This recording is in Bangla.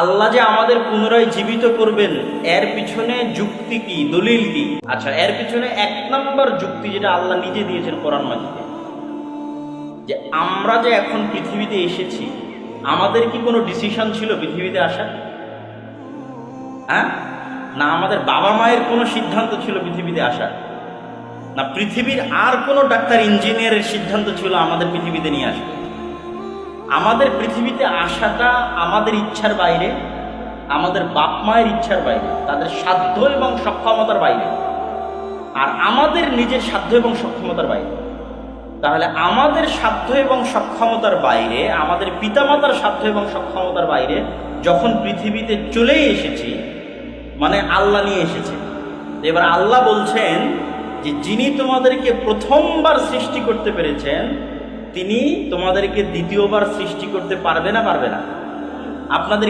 আল্লাহ যে আমাদের পুনরায় জীবিত করবেন, এর পিছনে যুক্তি কি, দলিল কি? আচ্ছা এর পিছনে এক নম্বর যুক্তি যেটা আল্লাহ নিজে দিয়েছেন কোরআন মাজিদে। যে আমরা যে এখন পৃথিবীতে এসেছি, আমাদের কি কোনো ডিসিশন ছিল পৃথিবীতে আসা হ্যাঁ? না আমাদের বাবা মায়ের কোনো সিদ্ধান্ত ছিল পৃথিবীতে আসা না পৃথিবীর আর কোনো ডাক্তার, ইঞ্জিনিয়ারের সিদ্ধান্ত ছিল আমাদের পৃথিবীতে নিয়ে আসবে আমাদের পৃথিবীতে আসাটা আমাদের ইচ্ছার বাইরে, আমাদের বাপ মায়ের ইচ্ছার বাইরে, তাদের সাধ্য এবং সক্ষমতার বাইরে। আর আমাদের নিজের সাধ্য এবং সক্ষমতার বাইরে। তাহলে আমাদের সাধ্য এবং সক্ষমতার বাইরে, আমাদের পিতামাতার সাধ্য এবং সক্ষমতার বাইরে যখন পৃথিবীতে চলেই এসেছি মানে আল্লাহ নিয়ে এসেছে। এবার আল্লাহ বলছেন যে, যিনি তোমাদেরকে প্রথমবার সৃষ্টি করতে পেরেছেন তিনি তোমাদেরকে দ্বিতীয়বার সৃষ্টি করতে পারবে না পারবে না। আপনাদের